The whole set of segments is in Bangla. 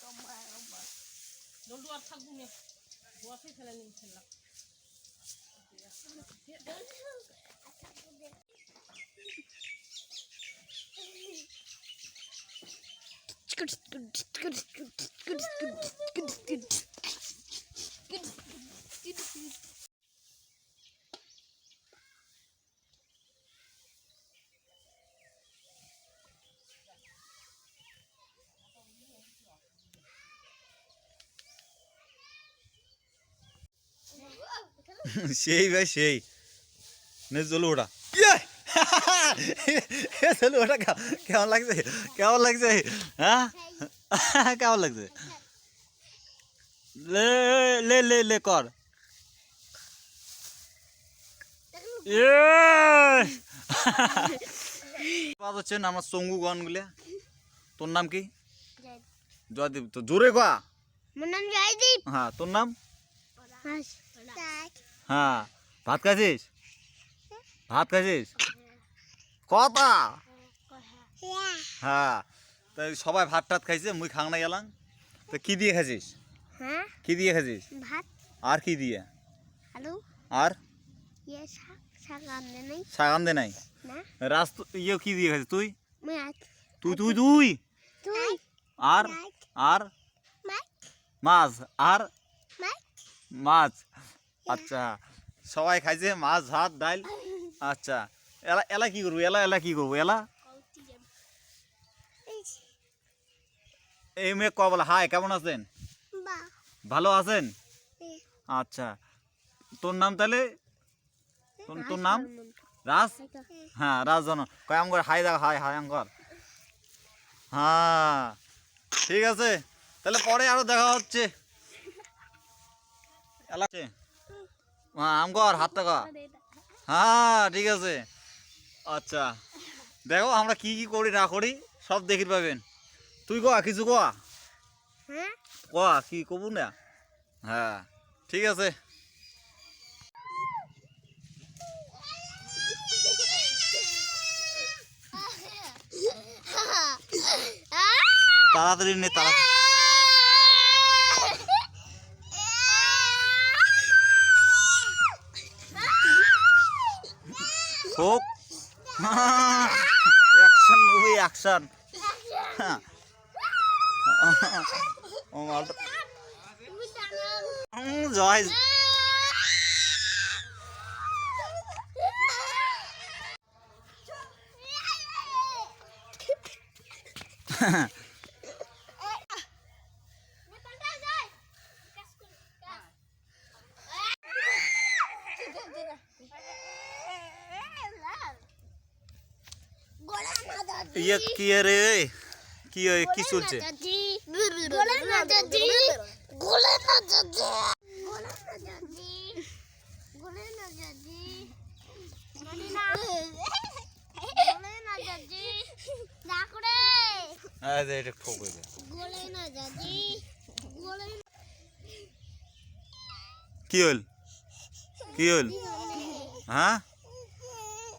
तो मारो बस डोंडू और थक दूँगे बहुत ही खेलने नहीं खेलना Good, good, good, good, good, good, good, good, good. সেই ভাই সেই। নে চলো ওটা। ইয়ে! চলো ওটা কে- কেমন লাগছে? কেমন লাগছে? হ্যাঁ? কেমন লাগছে? লে লে লে লে কর। ইয়ে! পাওয়া যাচ্ছে না আমার সঙ্গু গানগুলা তোর নাম কি? জয়দীপ। তো জোরে কয়া। হ্যাঁ তোর নাম? হাস হ্যাঁ ভাত খাইছিস? ভাত খাইছিস? কথা? হ্যাঁ তাই সবাই ভাত টাত খাইছে মুই খাং না গেলাম। তো কি দিয়ে খাইছিস? হ্যাঁ। কি দিয়ে খাইছিস? ভাত। আর কি দিয়ে? আলু। আর? ইয়ে শাগান দে নাই। না। রাস ইয়ে কি দিয়ে খাইছিস তুই? তুই তুই তুই? তুই। আর? আর? মাছ। আর? মাছ। আচ্ছা সবাই খাইছে মাছ ভাত ডাল আচ্ছা এলা এলা কি করব? এলা এলা কি করব? এলা? এই মেয়ে ক বলে হাই কেমন আছেন? ভালো আছেন? আচ্ছা তোর নাম তাহলে? তোর নাম? রাজ? হ্যাঁ রাজজন কয় আম করে হাই দাও হাই হাই আঙ্কর হ্যাঁ ঠিক আছে। তাহলে পরে আরও দেখা হচ্ছে। এলা হ্যাঁ আম কর হাত টাকা হ্যাঁ ঠিক আছে। আচ্ছা। দেখো আমরা কি কি করি না করি সব দেখি পাবেন। তুই কয়া কিছু কয়া? হ্যাঁ? কয়া কি কবু না? হ্যাঁ ঠিক আছে। তাড়াতাড়ি নে তাড়াতাড়ি। হোক অ্যাকশন মুভি অ্যাকশন ও মালটা ইয়ে কি রে? কি কি চলছে? এটা ঠোক হল? কি হল? হ্যাঁ?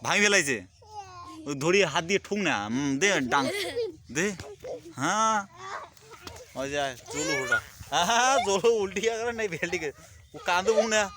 ভাঙি ফেলাইছে? ধরিয়ে হাত দিয়ে ঠুক না। দে ডাং। দে। হ্যাঁ। যায় চলো ওটা। হ্যাঁ চলো উল্টি করে নাই ভেলটিকে। ও কাঁদবো না।